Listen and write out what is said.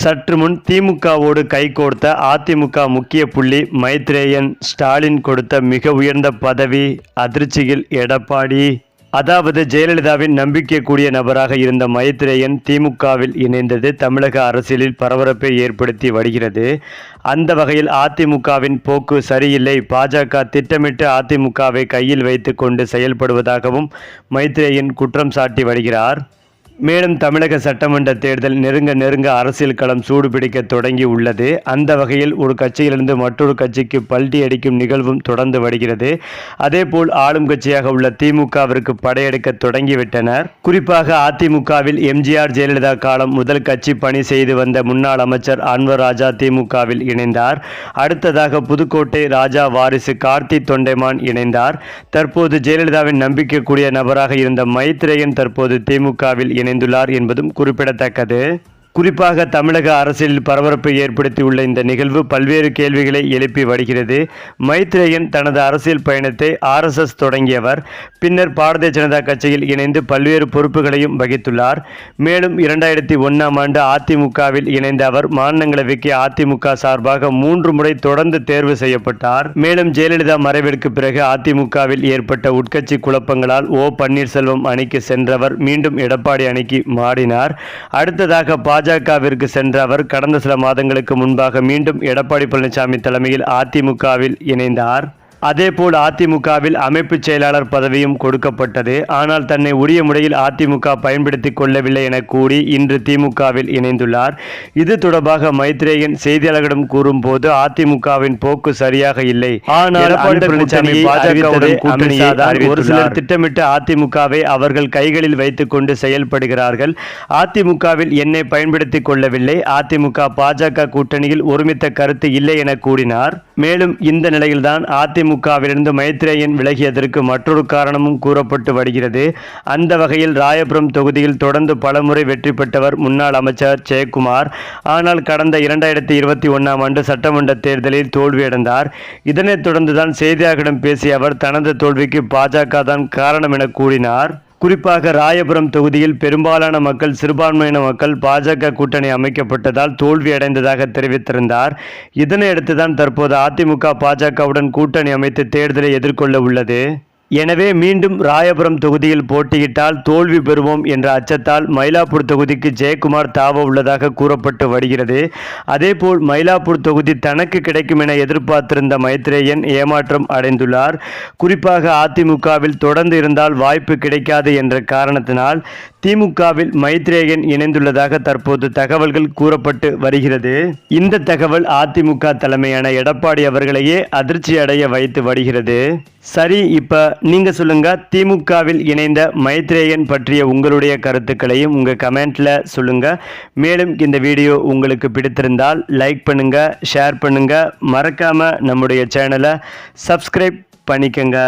சற்று முன் திமுகவோடு கைகோர்த்த அதிமுக முக்கிய புள்ளி மைத்ரேயன் ஸ்டாலின் கொடுத்த மிக உயர்ந்த பதவி அதிர்ச்சியில் எடப்பாடி. அதாவது ஜெயலலிதாவின் நம்பிக்கைக்கூடிய நபராக இருந்த மைத்ரேயன் திமுகவில் இணைந்தது தமிழக அரசியலில் பரபரப்பை ஏற்படுத்தி வருகிறது. அந்த வகையில் அதிமுகவின் போக்கு சரியில்லை. பாஜக திட்டமிட்டு அதிமுகவை கையில் வைத்து கொண்டு செயல்படுவதாகவும் மைத்ரேயன் குற்றம் சாட்டி வருகிறார். மேலும் தமிழக சட்டமன்ற தேர்தல் நெருங்க நெருங்க அரசியல் களம் சூடுபிடிக்க தொடங்கி உள்ளது. அந்த வகையில் ஒரு கட்சியிலிருந்து மற்றொரு கட்சிக்கு பல்டி அடிக்கும் நிகழ்வும் தொடர்ந்து வருகிறது. அதேபோல் ஆளும் கட்சியாக உள்ள திமுகவிற்கு படையெடுக்க தொடங்கிவிட்டனர் குறிப்பாக அதிமுகவில் எம்ஜிஆர் ஜெயலலிதா காலம் முதல் கட்சி பணி செய்து வந்த முன்னாள் அமைச்சர் அன்வர் ராஜா திமுகவில் இணைந்தார். அடுத்ததாக புதுக்கோட்டை ராஜா வாரிசு கார்த்தி தொண்டைமான் இணைந்தார். தற்போது ஜெயலலிதாவின் நம்பிக்கைக்குரிய நபராக இருந்த மைத்ரேயன் தற்போது திமுகவில் இணைந்துள்ளார் என்பதும் குறிப்பிடத்தக்கது. குறிப்பாக தமிழக அரசியலில் பரபரப்பை ஏற்படுத்தியுள்ள இந்த நிகழ்வு பல்வேறு கேள்விகளை எழுப்பி வருகிறது. மைத்ரேயன் தனது அரசியல் பயணத்தை ஆர்எஸ்எஸ் தொடங்கியவர். பின்னர் பாரதிய ஜனதா கட்சியில் இணைந்து பல்வேறு பொறுப்புகளையும் வகித்துள்ளார். மேலும் இரண்டாயிரத்தி ஒன்றாம் ஆண்டு அதிமுகவில் இணைந்த அவர் மாநிலங்களவைக்கு அதிமுக சார்பாக மூன்று முறை தொடர்ந்து தேர்வு செய்யப்பட்டார். மேலும் ஜெயலலிதா மறைவிற்கு பிறகு அதிமுகவில் ஏற்பட்ட உட்கட்சி குழப்பங்களால் ஓ பன்னீர்செல்வம் அணிக்கு சென்றவர் மீண்டும் எடப்பாடி அணிக்கு மாறினார். அடுத்ததாக பாஜகவிற்கு சென்ற அவர் கடந்த சில மாதங்களுக்கு முன்பாக மீண்டும் எடப்பாடி பழனிசாமி தலைமையில் அதிமுகவில் இணைந்தார். அதேபோல் அதிமுகவில் அமைப்பு செயலாளர் பதவியும் கொடுக்கப்பட்டது. ஆனால் தன்னை உரிய முறையில் அதிமுக பயன்படுத்தி கொள்ளவில்லை என கூறி இன்று திமுகவில் இணைந்துள்ளார். இது தொடர்பாக மைத்ரேயன் செய்தியாளர்களிடம் கூறும்போது அதிமுகவின் போக்கு சரியாக இல்லை. ஆனால். ஒரு. சிலர் திட்டமிட்டு அதிமுகவை அவர்கள் கைகளில் வைத்துக் கொண்டு செயல்படுகிறார்கள். அதிமுகவில் என்னை பயன்படுத்திக் கொள்ளவில்லை. அதிமுக பாஜக கூட்டணியில் ஒருமித்த கருத்து இல்லை என கூறினார். மேலும் இந்த நிலையில்தான் அதிமுகவிலிருந்து மைத்ரேயன் விலகியதற்கு மற்றொரு காரணமும் கூறப்பட்டு வருகிறது. அந்த வகையில் ராயபுரம் தொகுதியில் தொடர்ந்து பலமுறை வெற்றி பெற்றவர் முன்னாள் அமைச்சர் ஜெயக்குமார். ஆனால் கடந்த இரண்டாயிரத்தி இருபத்தி ஒன்றாம் ஆண்டு சட்டமன்ற தேர்தலில் தோல்வியடைந்தார். இதனைத் தொடர்ந்துதான் செய்தியாளர்களிடம் பேசிய அவர் தனது தோல்விக்கு பாஜக தான் காரணம் என கூறினார். குறிப்பாக ராயபுரம் தொகுதியில் பெரும்பாலான மக்கள் சிறுபான்மையின மக்கள் பாஜக கூட்டணி அமைக்கப்பட்டதால் தோல்வியடைந்ததாக தெரிவித்திருந்தார். இதனையடுத்துதான் தற்போது அதிமுக பாஜகவுடன் கூட்டணி அமைத்து தேர்தலை எதிர்கொள்ள உள்ளது. எனவே மீண்டும் ராயபுரம் தொகுதியில் போட்டியிட்டால் தோல்வி பெறுவோம் என்ற அச்சத்தால் மயிலாப்பூர் தொகுதிக்கு ஜெயக்குமார் தாவ உள்ளதாக கூறப்பட்டு வருகிறது. அதேபோல் மயிலாப்பூர் தொகுதி தனக்கு கிடைக்கும் என எதிர்பார்த்திருந்த மைத்ரேயன் ஏமாற்றம் அடைந்துள்ளார். குறிப்பாக அதிமுகவில் தொடர்ந்து இருந்தால் வாய்ப்பு கிடைக்காது என்ற காரணத்தினால் திமுகவில் மைத்ரேயன் இணைந்துள்ளதாக தற்போது தகவல்கள் கூறப்பட்டு வருகிறது. இந்த தகவல் அதிமுக தலைமையான எடப்பாடி அவர்களையே அதிர்ச்சி அடைய வைத்து வருகிறது. சரி இப்ப நீங்க சொல்லுங்க திமுகவில் இணைந்த மைத்ரேயன் பற்றிய உங்களுடைய கருத்துக்களையும் உங்க கமெண்ட்ல சொல்லுங்க. மேலும் இந்த வீடியோ உங்களுக்கு பிடித்திருந்தால் லைக் பண்ணுங்க ஷேர் பண்ணுங்க. மறக்காம நம்முடைய சேனலை சப்ஸ்கிரைப் பண்ணிக்கங்க.